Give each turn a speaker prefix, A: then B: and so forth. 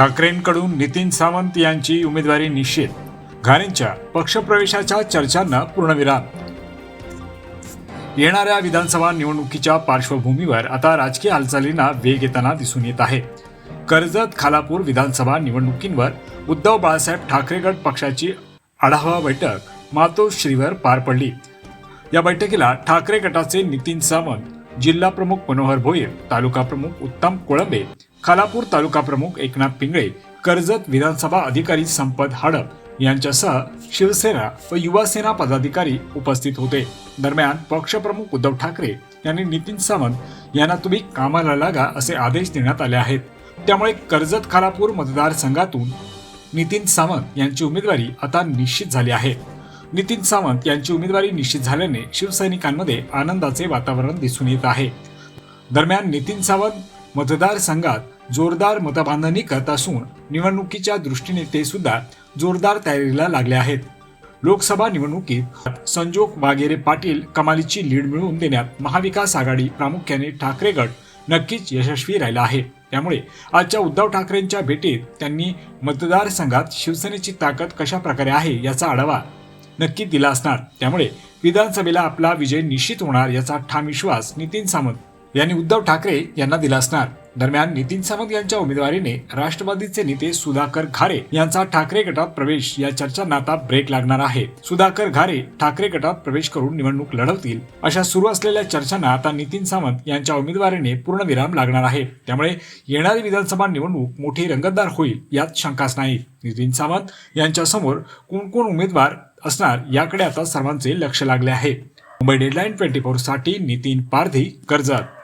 A: ठाकरेंकडून नितीन सावंत यांची उमेदवारी निश्चित. घारेंच्या पक्षप्रवेशाच्या चर्चांना पूर्णविराम. येणाऱ्या विधानसभा निवडणुकीच्या पार्श्वभूमीवर आता राजकीय हालचालींना वेग येताना दिसून येत आहे. कर्जत खालापूर विधानसभा निवडणुकींवर उद्धव बाळासाहेब ठाकरे गट पक्षाची आढावा बैठक मातोश्रीवर पार पडली. या बैठकीला ठाकरे गटाचे नितीन सावंत जिल्हा प्रमुख मनोहर भोईर तालुका प्रमुख उत्तम कोळंबे खालापूर तालुका प्रमुख एकनाथ पिंगळे कर्जत विधानसभा अधिकारी संपत हाडप यांच्यासह शिवसेना व युवासेना पदाधिकारी उपस्थित होते. दरम्यान पक्षप्रमुख उद्धव ठाकरे यांनी नितीन सावंत यांना तुम्ही कामाला लागा असे आदेश देण्यात आले आहेत. त्यामुळे कर्जत खालापूर मतदारसंघातून नितीन सावंत यांची उमेदवारी आता निश्चित झाली आहे. नितीन सावंत यांची उमेदवारी निश्चित झाल्याने शिवसैनिकांमध्ये आनंदाचे वातावरण दिसून येत आहे. दरम्यान नितीन सावंत मतदारसंघात जोरदार मतबांधणी करत असून निवडणुकीच्या दृष्टीने ते सुद्धा जोरदार तयारीला लागले आहेत. लोकसभा निवडणुकीत संजोग वागेरे पाटील कमालीची लीड मिळवून देण्यात महाविकास आघाडी प्रामुख्याने ठाकरे गट नक्कीच यशस्वी राहिला आहे. त्यामुळे आजच्या उद्धव ठाकरेंच्या भेटीत त्यांनी मतदारसंघात शिवसेनेची ताकद कशा प्रकारे आहे याचा आढावा नक्की दिला असणार. त्यामुळे विधानसभेला आपला विजय निश्चित होणार याचा ठाम विश्वास नितीन सामंत यांनी उद्धव ठाकरे यांना दिला असणार. दरम्यान नितीन सावंत यांच्या उमेदवारीने राष्ट्रवादीचे नेते सुधाकर घारे यांचा ठाकरे गटात प्रवेश या चर्चांना आता ब्रेक लागणार आहे. सुधाकर घारे ठाकरे गटात प्रवेश करून निवडणूक लढवतील. अशा सुरू असलेल्या चर्चांना आता नितीन सावंत यांच्या उमेदवारीने पूर्णविराम लागणार आहे. त्यामुळे येणारी विधानसभा निवडणूक मोठी रंगतदार होईल यात शंकाच नाही. नितीन सावंत यांच्यासमोर कोणकोण कोण कोण उमेदवार असणार याकडे आता सर्वांचे लक्ष लागले आहे. मुंबई डेडलाईन ट्वेंटी फोरसाठी नितीन पारधी कर्जत.